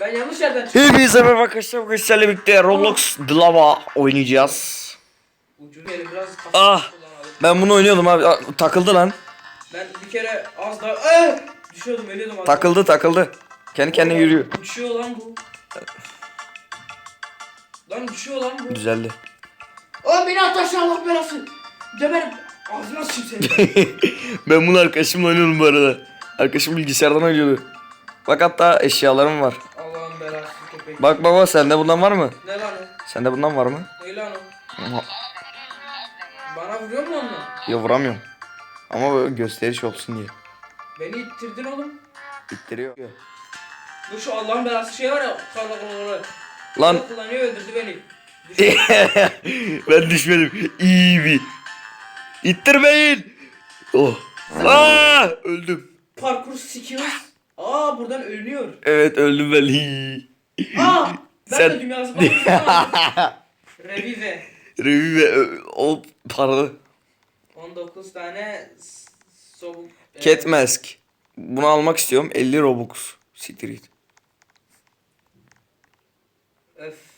Ben yanlış yerden çıktım. Hepinize merhaba arkadaşlar. Bugün sizlerle birlikte Roblox Lava oynayacağız. Ucunu elim biraz kasıp Ah. kullanalım. Ben bunu oynuyordum abi. Aa, takıldı lan. Ben bir kere az daha ah! düşüyordum ölüyordum az daha. Takıldı takıldı. Kendi kendine yürüyor. Uçuyor lan bu. Lan uçuyor lan bu. Düzeldi. Oğlum beni at aşağı Allah belası. Geberim. Ağzına sıçayım seni. ben bunu arkadaşımla oynuyorum bu arada. Arkadaşım bilgisayardan oynuyordu. Bak hatta eşyalarım var. Köpek. Bak baba sende bundan var mı? Ne lan o? Sende bundan var mı? Ne lan o? Bana vuruyor mu onunla? Ya vuramıyorum. Ama böyle gösteriş olsun diye. Beni ittirdin oğlum. İttiriyor. Bu şu Allah'ın belası şey var ya. Kala kala Lan Kullanıyor öldürdü beni. Ben düşmedim. İyi bir. İttirmeyin. Oh. Aa, öldüm. Parkur skills. Aa buradan ölünüyor. Evet öldüm ben. Hii. Aa! Ben Sen- de. Revive. Revi ve ö- o paralı. 19 tane s- soğuk. e, Cat Mask. Bunu almak istiyorum. 50 Robux. Street. Öf tüh.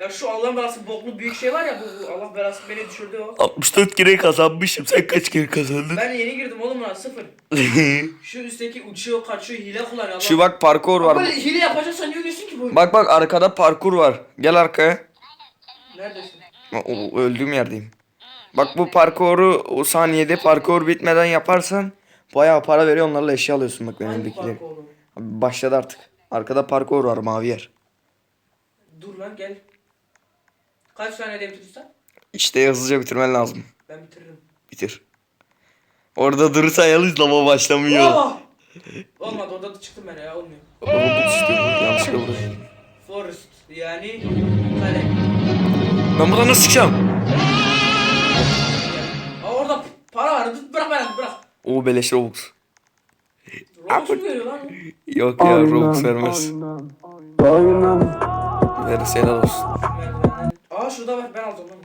Ya şu Allah'ın belası boklu büyük şey var ya bu, bu Allah belası beni düşürdü o. 64 kere kazanmışım. Sen kaç kere kazandın? Ben yeni girdim oğlum lan sıfır. Şu üstteki uçuyor kaçıyor hile kullanıyor. Allah. Şu bak parkur var. Böyle hile yapacaksan niye diyorsun ki bu? Bak bak arkada parkur var. Gel arkaya. Neredesin? O, öldüğüm yerdeyim. Bak bu parkuru o saniyede parkur bitmeden yaparsan bayağı para veriyor onlarla eşya alıyorsun bak Hangi oğlum? Abi Başladı artık. Arkada parkur var mavi yer. Dur lan gel. Kaç tane de bitirirsen? İşte hızlıca bitirmen lazım. Ben bitiririm. Bitir. Orada durursan yalnız lava başlamıyor. Aa! Olmadı orada da çıktım ben ya olmuyor. İşte bu. Yanlışlıkla vurdu. Forest yani kale. Ben buradan nasıl çıkacağım? Aa orada para var. Dur, bırak beni bırak. O beleş Robux. Robux mu veriyor lan? o? Yok ya Robux vermez. Verirse helal olsun. Merdivenden. Aa şurada var ben aldım lan.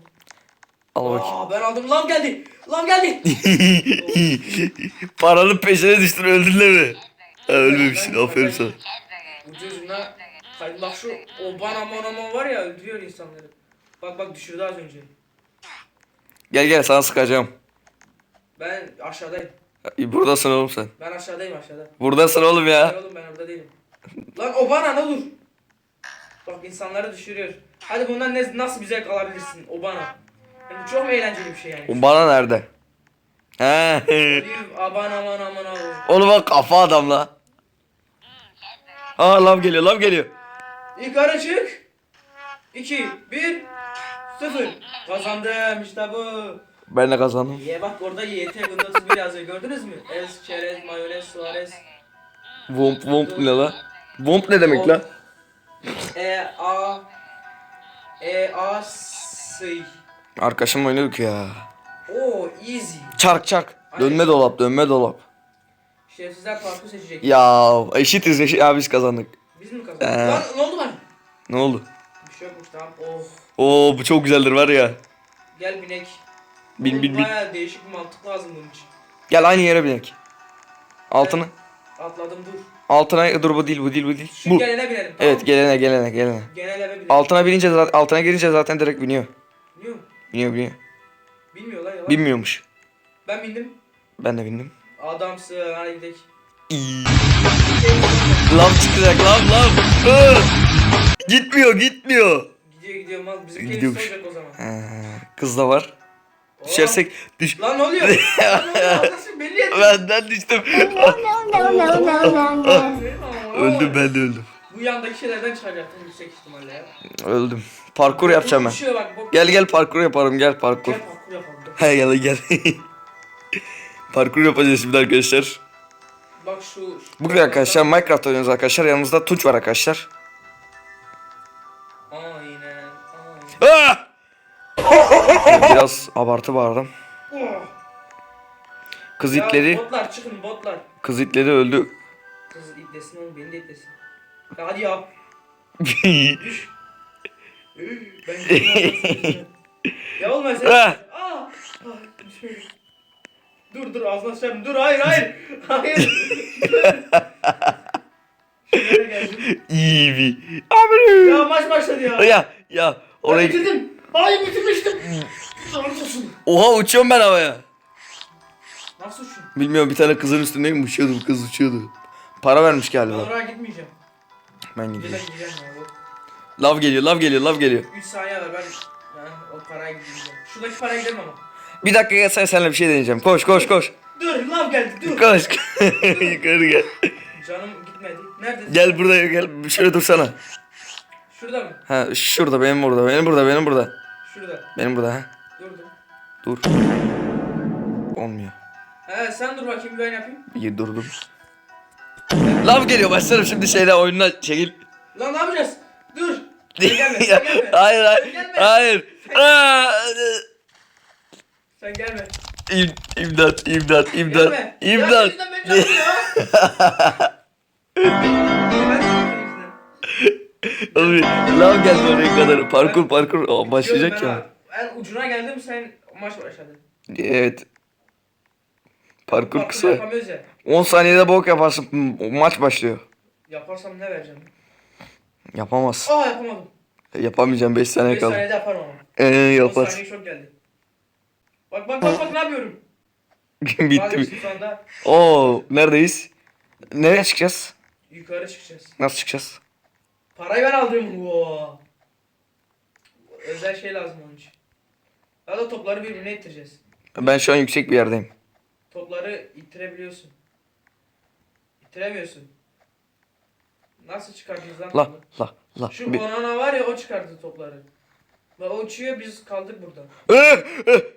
Al bakayım. Aa ben aldım lan geldi. Lan geldi. Paranın peşine düştün öldün değil mi? Ha, ölmemişsin aferin sana. Ucu ucuna kay- bak şu Obama monama var ya öldürüyor insanları. Bak bak düşürdü az önce. Gel gel sana sıkacağım. Ben aşağıdayım. Buradasın oğlum sen. Ben aşağıdayım aşağıda. Buradasın oğlum Hayır ya. oğlum ben orada değilim. Lan Obana ne dur. Bak insanları düşürüyor. Hadi bundan ne, nasıl bir zevk alabilirsin Obana? Yani bu çok eğlenceli bir şey yani? O bana nerede? He. Aman aman aman aman. Oğlum bak kafa adam la. Aa lav geliyor lav geliyor. Yukarı çık. 2, 1, 0. Kazandım işte bu. Ben de kazandım. Ye bak orada YT 31 yazıyor gördünüz mü? Es, çerez, mayonez, suarez. Vomp vomp ne la? Vomp ne demek la? E, A, E, A, S. Arkadaşımla oynuyorduk ya. Oo easy. Çark çark. Dönme dolap dönme dolap. Şerefsizler parkur seçecek. Ya eşitiz eşit. Ya biz kazandık. Biz mi kazandık? Ee. Lan ne oldu bana? Ne oldu? Bir şey yokmuş tamam. Oh. Oo bu çok güzeldir var ya. Gel binek. Bin bin bin. Bayağı değişik bir mantık lazım bunun için. Gel aynı yere binek. Altına. Atladım dur. Altına dur bu değil bu değil bu değil. Şu Bu. gelene binelim tamam Evet gelene gelene gelene. Genel eve binelim. Altına binince zaten altına girince zaten direkt biniyor. Biliyor musun? Biniyor biniyor. Bilmiyorlar ya. Binmiyormuş. Ben bindim. Ben de bindim. Adamsın hadi gidelim. Lav çıkacak lav. Hı! Gitmiyor gitmiyor. Gidiyor gidiyor mal. Bizim olacak o zaman. Ee, kız da var. Düşersek düş. Lan ne oluyor? Lan ne oluyor? Arkadaşım belli et. Benden düştüm. öldüm ben de öldüm. Bu yandaki şeylerden çıkacaktım yüksek ihtimalle ya. Öldüm. Parkur yapacağım ben. Düşüyor bak. Bok. Gel gel parkur yaparım gel parkur. Gel parkur yapalım. He gel gel. parkur yapacağız şimdi arkadaşlar. Bak şu. şu Bugün arkadaşlar Minecraft oynuyoruz arkadaşlar. Yanımızda Tunç var arkadaşlar. Aynen. Aynen. Ah! Biraz abartı bağırdım. Kız Ya itleri, Botlar çıkın botlar. kız itleri öldü. Kız itlesin oğlum beni de itlesin. Ya hadi ya. Ben Ya olmaz sen. Ah! Ah. Dur dur ağzına sıçarım. Dur hayır hayır. Hayır. İyi bir. Abi. Ya maç başladı ya. Ya ya Ben oraya bitirdim. Hayır bitirmiştim. Olsun. Oha uçuyorum ben havaya. Nasıl şu? Bilmiyorum bir tane kızın üstündeyim uçuyordu kız uçuyordu. Para vermiş Ben galiba. oraya gitmeyeceğim. Ben gidiyorum. gideceğim ya. Yok. Lav geliyor lav geliyor lav geliyor. 3 saniye var ben yani o paraya gideceğim. Şuradaki paraya gidelim ama. Bir dakika gel sen seninle bir şey deneyeceğim. Koş koş koş. Dur lav geldi dur. Koş. Yukarı gel. Canım gitmedi. Neredesin? Gel buraya gel. Şöyle dursana. Şurada mı? Ha şurada benim burada benim burada benim burada. Şurada. Benim burada ha. Durdum. Dur. Olmuyor. He sen dur bakayım ben yapayım. İyi durdum. Lav geliyor başlarım şimdi şeyde oyununa çekil. Lan ne yapacağız? Dur. Sen gelme sen gelme. hayır hayır. Gelme. Hayır. Aa, Sen gelme. İm, imdat imdat imdat Gelme. imdat. Ya yüzünden benim canım ya. Ben senin Abi lav geldi oraya kadar. Parkur parkur Aa, başlayacak Diyorum ya. Ben, ben ucuna geldim sen maç başladı. Evet. Parkur Parkur kısa. Yapamıyoruz ya. 10 saniyede bok yaparsın. m- Maç başlıyor. Yaparsam ne vereceğim? Yapamaz. Aa yapamadım. Yapamayacağım 5 saniye 5 kaldı. saniyede yaparım ama. Ee 10 yapar. saniye çok geldi. Bak bak bak bak ne yapıyorum. Bitti. Şu anda. Oo neredeyiz? Nereye çıkacağız? Yukarı çıkacağız. Nasıl çıkacağız? Parayı ben aldım. Oo. Özel şey lazım onun için. Ya da topları birbirine ittireceğiz. Ben şu an yüksek bir yerdeyim. Topları ittirebiliyorsun. İttiremiyorsun. Nasıl çıkardınız lan? La topu? la la. Şu Bir- banana var ya o çıkardı topları. Ve o uçuyor biz kaldık burada. Ee, ee,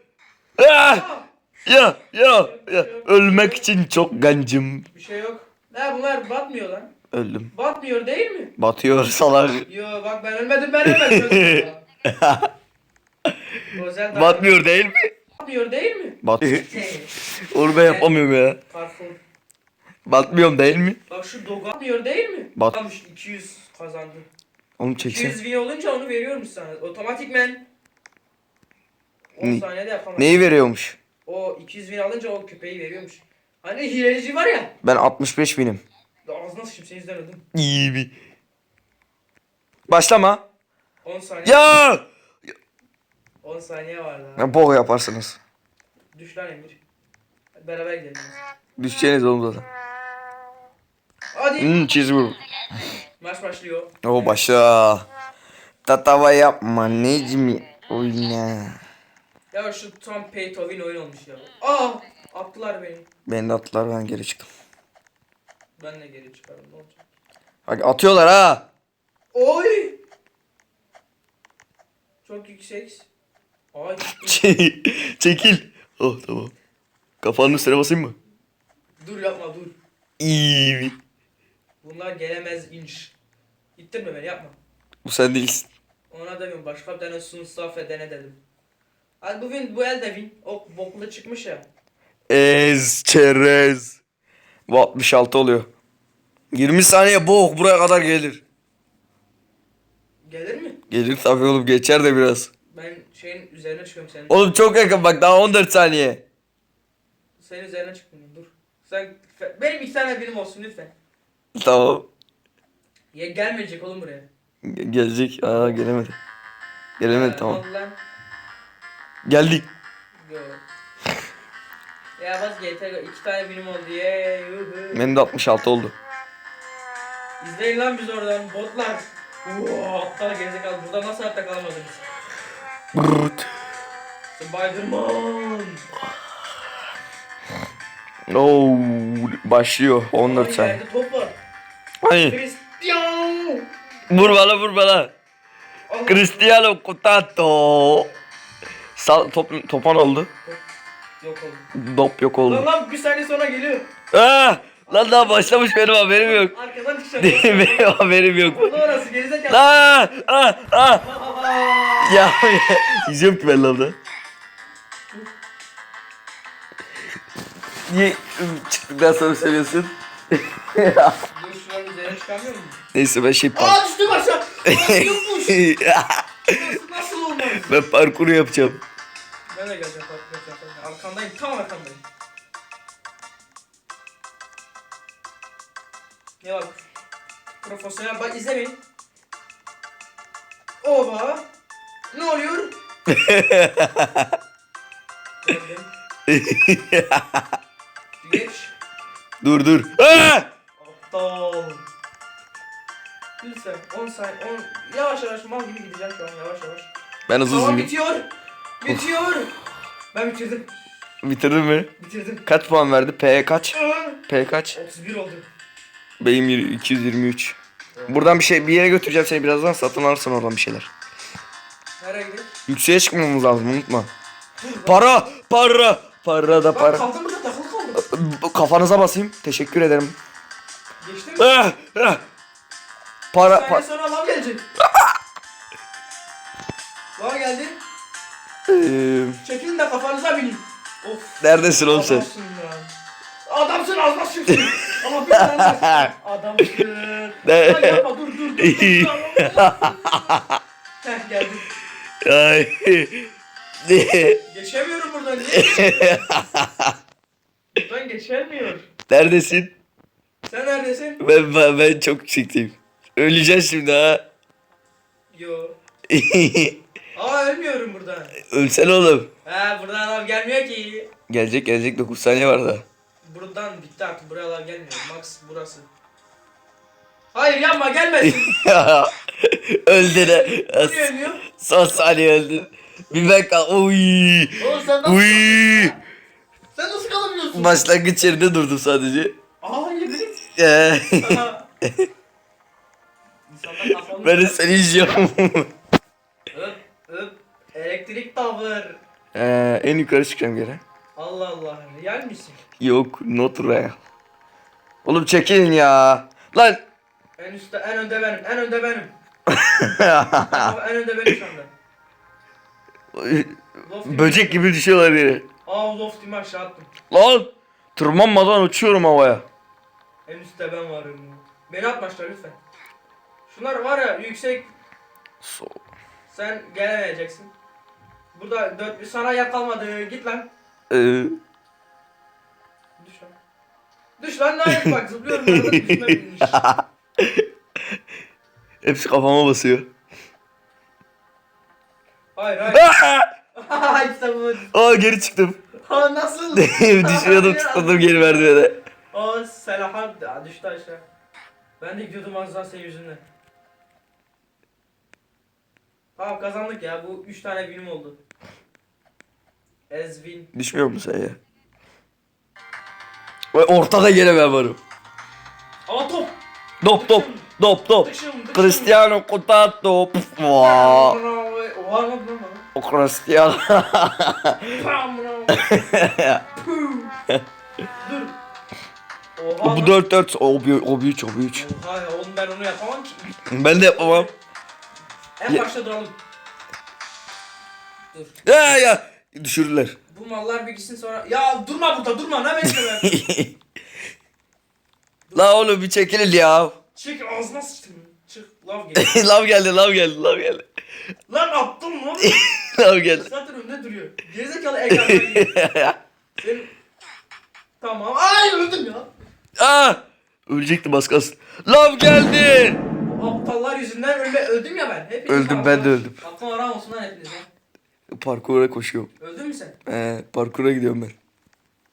ah! Aa, Ya ya ya ölmek için çok gencim. bir şey yok. Ne bunlar batmıyor lan. Öldüm. Batmıyor değil mi? Batıyor salak. Yo bak ben ölmedim ben ölmedim. Özel Batmıyor değil mi? Batmıyor değil mi? Batıyor. Onu ben yapamıyorum ya. Parfum. Batmıyorum değil mi? Bak şu dog atmıyor değil mi? Bat- Almış 200 kazandı. Onu 200 çeksen. win olunca onu veriyormuş sana. Otomatikmen 10 Ne- saniyede yapamaz. Neyi veriyormuş? O 200 win alınca o köpeği veriyormuş. Hani hileci var ya. Ben 65 binim. Ağzına sıçayım seni öldüm. İyi bir. Başlama. 10 saniye. Ya! 10 saniye var daha. Ya bok yaparsınız. Düş lan Emir. Beraber gidelim. Düşeceğiniz oğlum zaten. Hadi. Hmm cheeseburger. Maç başlıyor. O başla. Tatava yapma Necmi. Oyna. Ya şu tam pay to win oyun olmuş ya. Aa! Attılar beni. Beni de attılar ben geri çıktım. Ben de geri çıkarım ne olacak? Bak atıyorlar ha. Oy! Çok yüksek. Ay. Çekil. Oh tamam. Kafanın üstüne basayım mı? dur yapma dur. İyi. Bunlar gelemez inç. İttirme beni yapma. Bu sen değilsin. Ona demiyorum başka bir tane sunstaf edene dedim. Hadi bu win bu elde win. O boklu çıkmış ya. Ez çerez. Bu 66 oluyor. 20 saniye bok buraya kadar gelir. Gelir mi? Gelir tabii oğlum geçer de biraz. Ben şeyin üzerine çıkıyorum senin. Oğlum çok yakın bak daha 14 saniye. Senin üzerine çıktım dur. Sen benim iki tane birim olsun lütfen. Tamam. Ya gelmeyecek oğlum buraya. Ge- Gelecek. Aa gelemedi. Gelemedi tamam. lan? Geldik. Yo. Ya bas GT iki tane birim oldu ye. yuhu. Benim de 66 oldu. İzleyin lan biz oradan botlar. Oo, aptal gerizekalı. Burada nasıl hayatta kalamadınız? Brrrt. Spiderman. Oo, başlıyor 14 Ay, saniye. Yerde top var. Hayır. Cristiano. Vur bana vur. Allah. Cristiano Contato. Sal, top, topan oldu. Yok oldu. Dop yok Lan oldu. lan bir saniye sonra geliyor. Aa, lan daha başlamış benim haberim yok. Arkadan çıkacak. benim haberim yok. Oldu orası gerizekalı. Aa, aa, aa. Aa! Ya izliyorum ki ben lavda. Niye çıktıktan sonra söylüyorsun? Dur şuranın üzerine çıkamıyor musun? Neyse ben şey park... Aa düştüm aşağı. Yokmuş. Nasıl, olmaz? ben parkuru yapacağım. Ben de geleceğim yapacağım. Arkandayım tam arkandayım. Ne var? Profesyonel bak izle beni. Oba. Ne oluyor? Geç. dur dur. Aa! Aptal. Lütfen 10 saniye 10 yavaş yavaş mal gibi gideceğim şu an yavaş yavaş. Ben hızlı Tamam hızlı bitiyor. Bitiyor. Ben bitirdim. Bitirdin mi? Bitirdim. Kaç puan verdi? P kaç? P kaç? 31 oldu. Benim yir- 223. Buradan bir şey bir yere götüreceğim seni birazdan satın alırsın oradan bir şeyler. Nereye gidelim? Yükseğe çıkmamız lazım unutma. Para, para, para da para. kaldım burada takılı kaldım. Kafanıza basayım. Teşekkür ederim. Geçti mi? Ah, ah. Para, Bir saniye para. sonra lav gelecek. Lav geldi. Ee, Çekilin de kafanıza binin. Of. neredesin oğlum sen? Adamsın ya. Adamsın ağzına sıçtın. Ama bir tane. Adamsın. Ne? Lan yapma dur dur dur. dur. Heh geldim. Ay. Geçemiyorum buradan. Buradan geçemiyor. neredesin? Sen neredesin? Ben, ben, ben çok yüksekteyim. Öleceğiz şimdi ha. Yo. Aa ölmüyorum buradan. Ölsene oğlum. He buradan lav gelmiyor ki. Gelecek gelecek 9 saniye var da. Buradan bitti artık buraya lav gelmiyor. Max burası. Hayır yapma gelmesin. Öldü de. Niye ölmüyor? Son saniye öldün. Bir ben kal. Uy. Oğlum sen nasıl Uy. Sen nasıl kalabiliyorsun? Başlangıç yerinde durdum sadece. Aa Ee, Sana... İnsanlar kafamı... ben de seni izliyorum. Elektrik tavır. ee, en yukarı çıkacağım geri. Allah Allah. Real misin? Yok not real. Oğlum çekilin ya. Lan. En üstte en önde benim. En önde benim. En önde benim şu anda. Loft gibi- Böcek gibi düşüyorlar yere. Aa loftimi aşağı attım. Lan. Tırmanmadan uçuyorum havaya. En üstte ben varım. Beni atmaçlar lütfen. Şunlar var ya yüksek. So- Sen gelemeyeceksin. Burada dört bir sana yer kalmadı. Git lan. Ee, Düş lan. Düş lan lan bak zıplıyorum ben de hepsi kafama basıyor. Hayır hayır. işte bu. Aa geri çıktım. Aa nasıl? Düşüyordum tutundum geri merdivene. Aa Selahan Aa, düştü aşağı. Ben de gidiyordum az daha senin yüzünden. Tamam kazandık ya bu 3 tane binim oldu. Ezvin. Düşmüyor musun sen ya? Vay ortada gene ben varım. Aa top. Dop dop dop dop. Dışım dışım. Cristiano Contato. Vaa. Oha lan? O Cristiano. Pam lan. Puh. Dur. Oha. Bu lan. 4 4 o bir o bir üç o bir üç. Oha ya oğlum ben onu yapamam ki. Ben de yapamam. En başta duralım. Dur. Ya ya düşürdüler. Bu mallar bir gitsin sonra. Ya durma burada durma ne bekle La oğlum bir çekilin ya. Çık ağzına sıçtım. Çık lav gel. lav geldi lav geldi lav geldi. Lan attım lan. lav geldi. Zaten önünde duruyor. Gerizekalı ekranda gidiyor. Senin... Tamam. Ay öldüm ya. Aa! Ölecektim az kalsın. Lav geldi. Bu aptallar yüzünden ölme, öldüm ya ben. Hepiniz Öldüm, ben de öldüm. Aklım aram olsun lan hepiniz lan. Parkura koşuyorum. Öldün mü sen? Ee, parkura gidiyorum ben.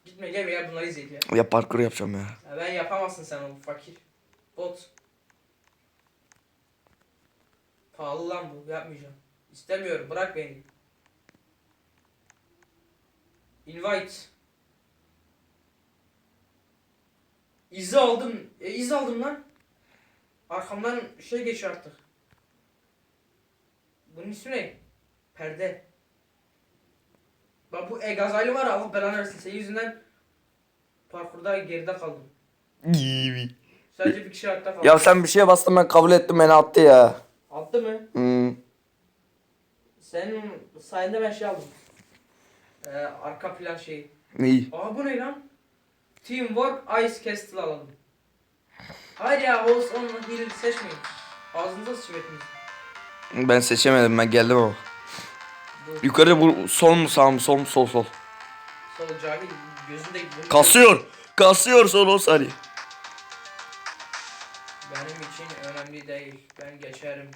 Gitme gel gel bunları izleyelim ya. Ya parkur yapacağım ya. ya. Ben yapamazsın sen onu fakir. Bot. Pahalı lan bu yapmayacağım. İstemiyorum bırak beni. Invite. İzi aldım. E, iz aldım lan. Arkamdan şey geçiyor artık. Bunun ismi ne? Perde. Bak bu Egazaylı var Allah belanı versin. Senin yüzünden parkurda geride kaldım. Gibi. Sadece bir kişi hayatta kaldı. Ya sen bir şeye bastın ben kabul ettim beni attı ya. Attı mı? Hmm. Senin sayende ben şey aldım. Ee, arka plan şeyi. İyi. Aa bu ne lan? Teamwork Ice Castle alalım. Hayır ya Host on Hill seçmeyin. Ağzınıza sıçayım hepiniz. Ben seçemedim ben geldim ama. Dur. Yukarı bu sol mu sağ mı sol mu sol sol. Sol cahil gözünde gidiyor. Kasıyor. Kasıyor sol o saniye. Benim için önemli değil. Ben geçerim.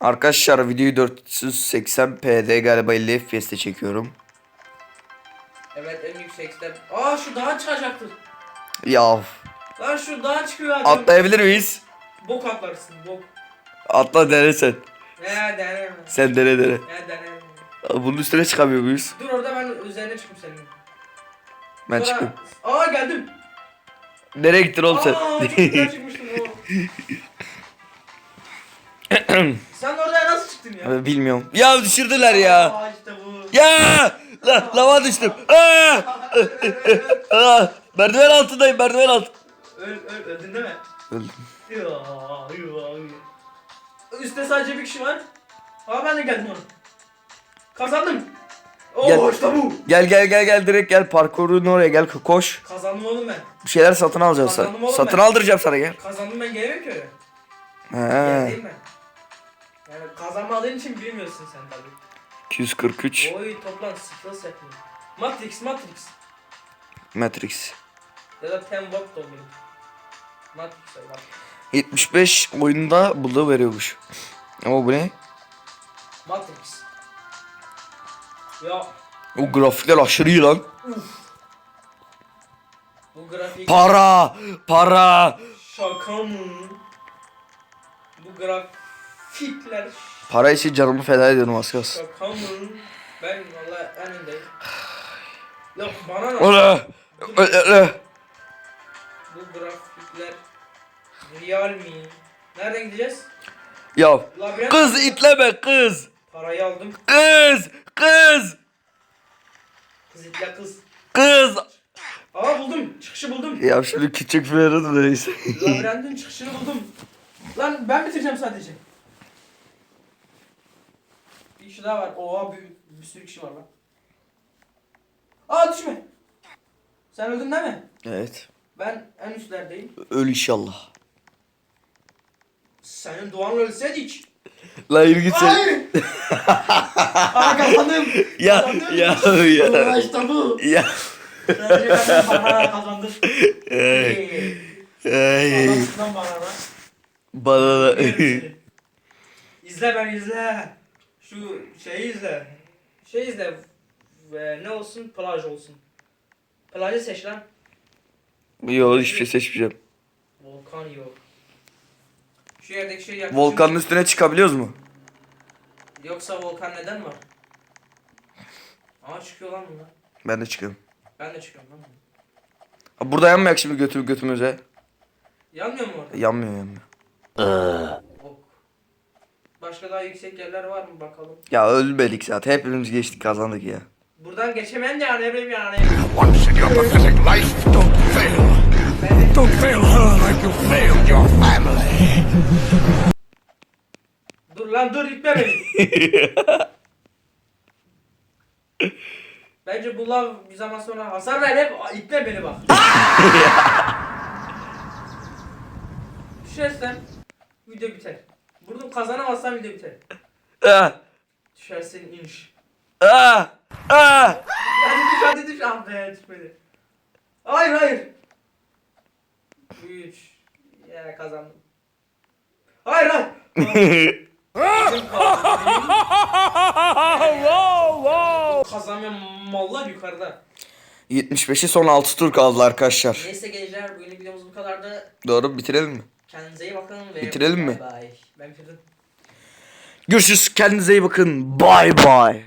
Arkadaşlar videoyu 480p'de galiba 50 FPS'te çekiyorum. Evet en yüksek step. Aa şu dağa çıkacaktır. Ya Lan şu dağa çıkıyor adam. atlayabilir miyiz? Bok atlarsın bok. Atla dene sen. Ne deneme. Sen dene dene. Ne deneme. Bunun üstüne çıkamıyor muyuz? Dur orada ben üzerine çıkayım senin. Ben Sonra- çıkayım. Aa geldim. Nereye gittin oğlum sen? Aa çok güzel çıkmıştın o. Sen oraya nasıl çıktın ya? Bilmiyorum. Ya düşürdüler ya. Aa işte bu. Ya! La, lava düştüm. Aa! Aa! Merdiven altındayım merdiven alt. Öl, öl, öldün değil mi? Öldüm. Üstte sadece bir kişi var. Aa ben de geldim ona. Kazandım. Oo Gel. işte bu. Gel gel gel gel direkt gel parkurun oraya gel koş. Kazandım oğlum ben. Bir şeyler satın alacağız Kazandım sen. oğlum Satın ben. aldıracağım sana gel. Kazandım ben gelemiyorum ki öyle. He. Değil mi? Yani kazanmadığın için bilmiyorsun sen tabii. 243 Oy toplan stres yapayım. Matrix Matrix. Matrix. Ya da Ten Walk da olur. Matrix Matrix. 75 oyunda bulduğu veriyormuş. Ama bu ne? Matrix. Ya O grafikler aşırı iyi lan. bu grafik Para! Para! şaka mı? Bu grafikler Para için canımı feda ediyorum az kalsın. şaka mı? Ben valla en öndeyim. Yok bana ne? Ola! Bu grafikler real mi? Nereden gideceğiz? Ya Labirent kız itleme kız! Parayı aldım. Kız! Kız! Kız itle kız. Kız! Aa buldum. Çıkışı buldum. Ya şöyle küçük bir dur neyse. Labirentin çıkışını buldum. Lan ben bitireceğim sadece. Bir kişi daha var. Oha bir, bir sürü kişi var lan. Aa düşme. Sen öldün değil mi? Evet. Ben en üstlerdeyim. Öl inşallah. Senin duanla ölseydik. La yürü git sen. Hayır. Aa kazandım. Ya Kazandım. ya Aa, ya. işte bu. Ya. Kazandım. Ey. Ey. Adamsın bana lan. Bana da. izle ben izle. Şu şeyi izle. Şey izle. Ve ne olsun? Plaj olsun. Plajı seç lan. Yok hiçbir şey seçmeyeceğim. Volkan yok. Şu yerdeki şey yaklaşım. Volkanın üstüne çıkabiliyoruz mu? Yoksa volkan neden var? Aa çıkıyor lan bunlar. Ben de çıkıyorum. Ben de çıkıyorum lan. Ha, burada yanmayak şimdi götüm götümüze. Yanmıyor mu orada? Yanmıyor yanmıyor. Ok. Başka daha yüksek yerler var mı bakalım. Ya ölmedik zaten. Hepimiz geçtik kazandık ya. Buradan geçemeyen de yani bileyim yani. Once in your pathetic life, don't fail. Don't fail her like you failed your family. Lan dur itme beni. Bence bu lav bir zaman sonra hasar ver hep itme beni bak. Düşersem video biter. Bunu kazanamazsam video biter. Ah! Düşersen inş. Ah! Ah! Hadi düş hadi düş. Ah be düşmedi. Hayır hayır. 3 Ya kazandım. Hayır hayır. Bizim kazandım. Kazanmayan mallar yukarıda. 75'i son 6 tur kaldı arkadaşlar. Neyse gençler bugünlük videomuz bu kadardı. Doğru bitirelim mi? Kendinize iyi bakın ve Bitirelim mi? Bye. Ben bitirdim. Görüşürüz. Kendinize iyi bakın. Bye bye.